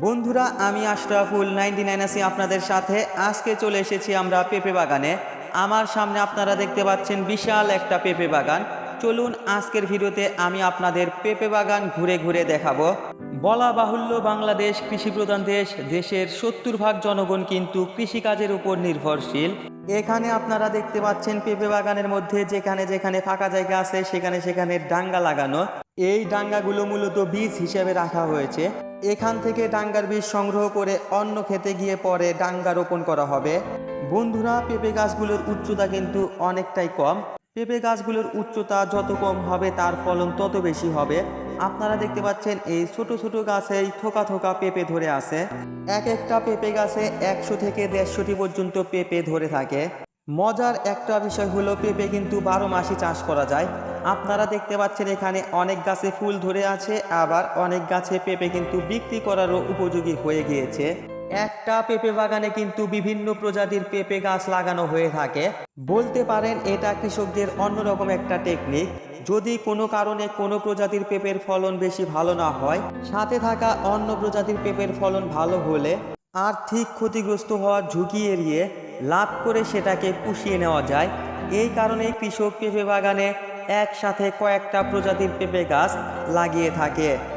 বন্ধুরা, আমি Ashraful ninety nine আছি আপনাদের সাথে আজকে চলে এসেছি আমরা পেঁপে বাগানে। আমার সামনে আপনারা দেখতে পাচ্ছেন বিশাল একটা পেঁপে বাগান। চলুন আজকের ভিডিওতে আমি আপনাদের পেঁপে বাগান ঘুরে ঘুরে দেখাবো। বলা বাহুল্য বাংলাদেশ কৃষিপ্রধান দেশ, দেশের সত্তর ভাগ জনগণ কিন্তু কৃষিকাজের উপর নির্ভরশীল। এখানে আপনারা দেখতে পাচ্ছেন পেঁপে বাগানের মধ্যে যেখানে যেখানে ফাঁকা জায়গা আছে, সেখানে সেখানে ডাঙ্গা লাগানো। এই ডাঙ্গাগুলো মূলত বীজ হিসেবে রাখা হয়েছে। এখান থেকে ডাঙ্গার বীজ সংগ্রহ করে অন্য খেতে গিয়ে পরে ডাঙ্গা রোপণ করা হবে। বন্ধুরা, পেঁপে গাছগুলোর উচ্চতা কিন্তু অনেকটাই কম। পেঁপে গাছগুলোর উচ্চতা যত কম হবে, তার ফলন তত বেশি হবে। আপনারা দেখতে পাচ্ছেন, এই ছোট ছোট গাছেই থোকা থোকা পেঁপে ধরে আছে। এক একটা পেঁপে গাছে একশো থেকে দেড়শোটি পর্যন্ত পেঁপে ধরে থাকে। মজার একটা বিষয় হলো, পেঁপে কিন্তু বারো মাসই চাষ করা যায়। আপনারা দেখতে পাচ্ছেন এখানে অনেক গাছে ফুল ধরে আছে, আবার অনেক গাছে পেঁপে কিন্তু বিক্রি করারও উপযোগী হয়ে গিয়েছে। একটা পেঁপে বাগানে কিন্তু বিভিন্ন প্রজাতির পেঁপে গাছ লাগানো হয়ে থাকে। বলতে পারেন, এটা কৃষকদের অন্যরকম একটা টেকনিক যদি কোনো কারণে কোনো প্রজাতির পেঁপের ফলন বেশি ভালো না হয়, সাথে থাকা অন্য প্রজাতির পেঁপের ফলন ভালো হলে আর্থিক ক্ষতিগ্রস্ত হওয়ার ঝুঁকি এড়িয়ে লাভ করে সেটাকে পুষিয়ে নেওয়া যায়। এই কারণে কৃষক পেঁপে বাগানে একসাথে কয়েকটা প্রজাতির পেঁপে গাছ লাগিয়ে থাকে।